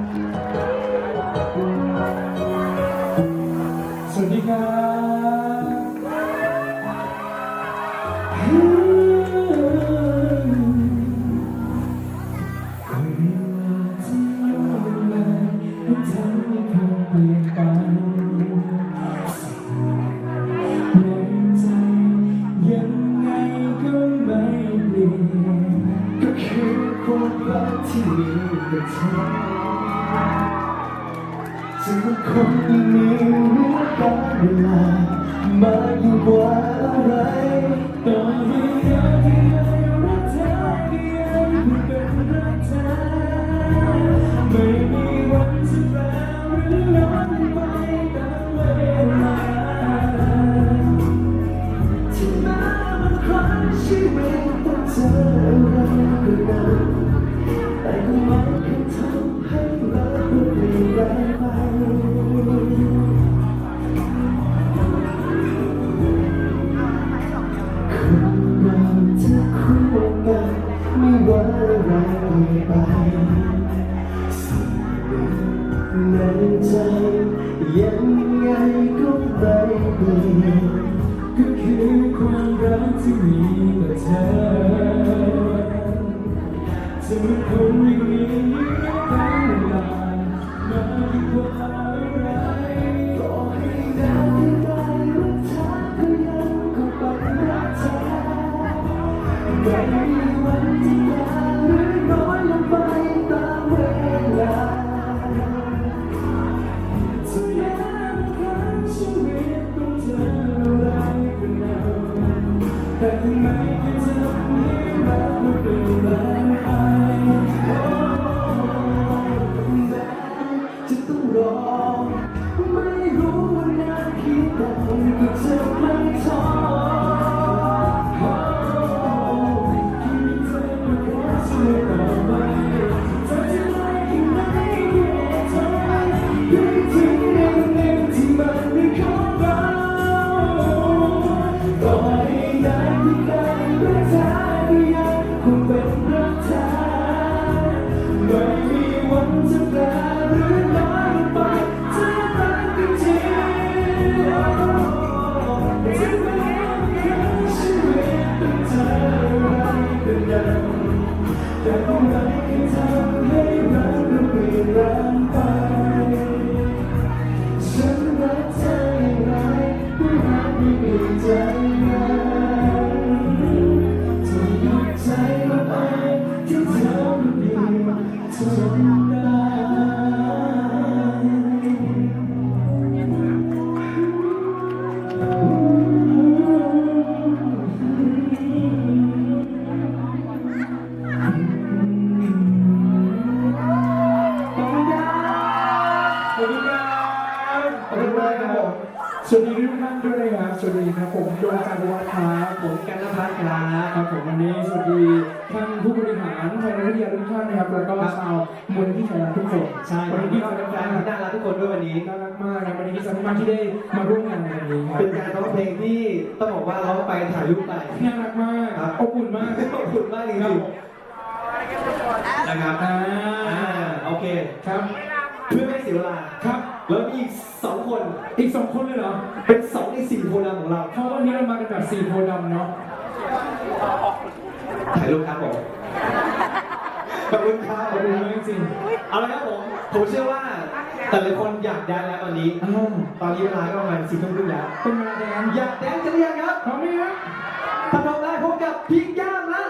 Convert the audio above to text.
สวัสดีครับก็คือความรักที่มีกับเธอ จะคงมีเรื่องการเวลามากยิ่งกว่าอะไรต่อให้ยังยังรักเธอก็ยังเป็นรักเธอไม่มีวันจะแปลหรือลดไปตามเวลาที่แม้บางครั้งชีวิตต้องเจออะไรก็ตา ยังไงก็ไม่เปลี่ยนก็คือความรักที่มีต่อเธอจะมีคนวิ่งหนีก แต่ทำไมถึงทำให้เราเปลี่ยนแปลงไร แต่ก็ไม่เคยทำให้ราต้องเปลี่ยนแปลงไป ฉันรักเธออย่างไรรักไม่เปลี่ยนใจจะหยุดใจว่าไปที่เธอไม่เปลี่ยน สวัสดีทุกท่านด้วยนะครับสวัสดีครับผมดวงจันทร์วัฒน์ครับผมกันนภัทรครับครับผมวันนี้สวัสดีท่านผู้บริหารไทยรัฐวิทยาทุกท่านนะครับแล้วก็ชาวมูลนิธิไทยรัฐทุกคนใช่วันวันนี้นี้ที่ก็แฟเป็นนแฟนๆน่ารักทุกคนด้วยวันนี้ๆน่ารักมากนะวันนี้ที่สนุกมากที่ได้มาร่วมงานในวันนี้ครับเป็นการร้องเพลงที่ต้องบอกว่าร้องไปถ่ายรูปไปน่ารักมากครับอบอุ่นมากขอบคุณมากจริครับงผมๆนะครับอ่าอ่าโอเคครับ เพื่อไม่ให้เสียเวลาครับ แล้วมีอีกสองคน อีกสองคนเลยเหรอ เป็นสองในสี่โพลังของเรา เพราะวันนี้เรามากันแบบสี่โพธิ์ดำเนาะถ่ายรูปครับผมขอบคุณครับขอบคุณมากจริงเอาละครับผม ผมเชื่อว่า แต่ละคนอยากแดนแล้วตอนนี้อ้าวตอนนี้เวลาก็ประมาณสี่ทุ่มครึ่งแล้ว เป็นเวลาแดนอยากแดนกันหรือยังครับพร้อมไหมครับถ้าพร้อมแล้วพบกับพิงย่ามาตา